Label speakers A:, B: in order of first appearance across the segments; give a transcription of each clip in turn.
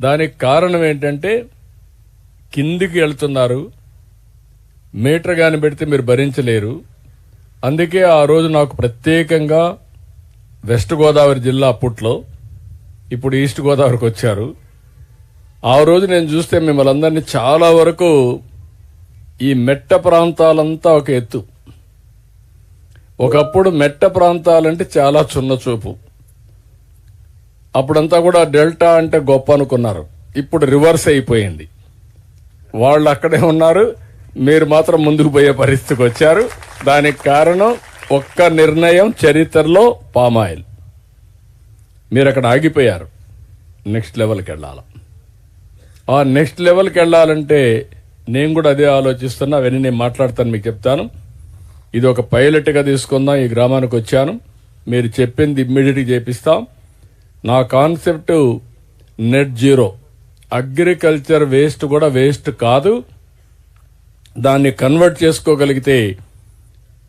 A: దానికి కారణం ఏంటంటే కిందికి వెళ్తున్నారు మీటర్ కానీ పెడితే మీరు భరించలేరు. అందుకే ఆ రోజు నాకు ప్రత్యేకంగా వెస్ట్ గోదావరి జిల్లా అప్పట్లో ఇప్పుడు ఈస్ట్ గోదావరికి వచ్చారు. ఆ రోజు నేను చూస్తే మిమ్మల్ని అందరినీ చాలా వరకు ఈ మెట్ట ప్రాంతాలంతా ఒక ఎత్తు. ఒకప్పుడు మెట్ట ప్రాంతాలంటే చాలా చిన్న చూపు అప్పుడంతా కూడా డెల్టా అంటే గొప్ప అనుకున్నారు. ఇప్పుడు రివర్స్ అయిపోయింది. వాళ్ళు అక్కడే ఉన్నారు. మీరు మాత్రం ముందుకు పోయే పరిస్థితికి వచ్చారు. దానికి కారణం ఒక్క నిర్ణయం చరిత్రలో పామాయిల్. మీరు అక్కడ ఆగిపోయారు. నెక్స్ట్ లెవెల్కి వెళ్ళాలి. ఆ నెక్స్ట్ లెవెల్కి వెళ్ళాలంటే నేను కూడా అదే ఆలోచిస్తున్నా. అవన్నీ నేను మాట్లాడతాను మీకు చెప్తాను. ఇది ఒక పైలట్గా తీసుకుందాం. ఈ గ్రామానికి వచ్చాను. మీరు చెప్పింది ఇమ్మీడియట్గా చేపిస్తాం. నా concept net zero. Agriculture waste కూడా వేస్ట్ కాదు. దాన్ని కన్వర్ట్ చేసుకోగలిగితే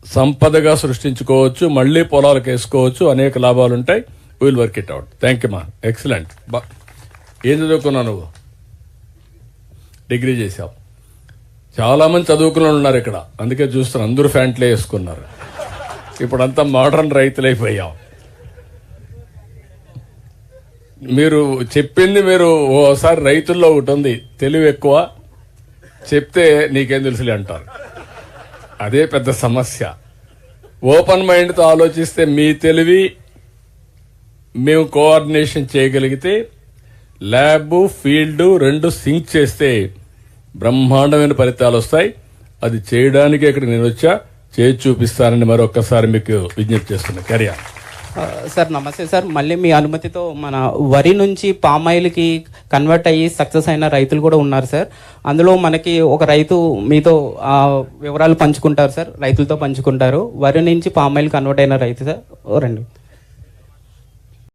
A: సంపదగా సృష్టించుకోవచ్చు మళ్ళీ పొలాలకు వేసుకోవచ్చు అనేక లాభాలు ఉంటాయి. Will work it out thank you మా ఎక్సలెంట్ బా. ఏం చదువుకున్నావు నువ్వు? డిగ్రీ చేసావు చాలామంది చదువుకునే చదువుకున్న ఉన్నారు ఇక్కడ. అందుకే చూస్తున్నారు అందరూ ఫ్యాంట్లే వేసుకున్నారు. ఇప్పుడు అంతా మోడర్న్ రైతులైపోయాం. మీరు చెప్పింది మీరు ఓసారి రైతుల్లో ఒకటి ఉంది. తెలివి ఎక్కువ. చెప్తే నీకేం తెలుసులే అంటారు. అదే పెద్ద సమస్య. ఓపెన్ మైండ్తో ఆలోచిస్తే మీ తెలివి మేము కోఆర్డినేషన్ చేయగలిగితే ల్యాబ్ ఫీల్డ్ రెండు సింక్ చేస్తే బ్రహ్మాండమైన ఫలితాలు వస్తాయి. అది చేయడానికి ఇక్కడ నేను వచ్చా. చేసి చూపిస్తానని మరొకసారి మీకు విజ్ఞప్తి చేస్తున్నా.
B: కెరియర్. సార్ నమస్తే సార్. మళ్ళీ మీ అనుమతితో మన వరి నుంచి పామాయిల్కి కన్వర్ట్ అయ్యి సక్సెస్ అయిన రైతులు కూడా ఉన్నారు సార్. అందులో మనకి ఒక రైతు మీతో ఆ, వివరాలు పంచుకుంటారు సార్. రైతులతో పంచుకుంటారు. వరి నుంచి పామాయిల్ కన్వర్ట్ అయిన రైతు సార్. ఓ రండి.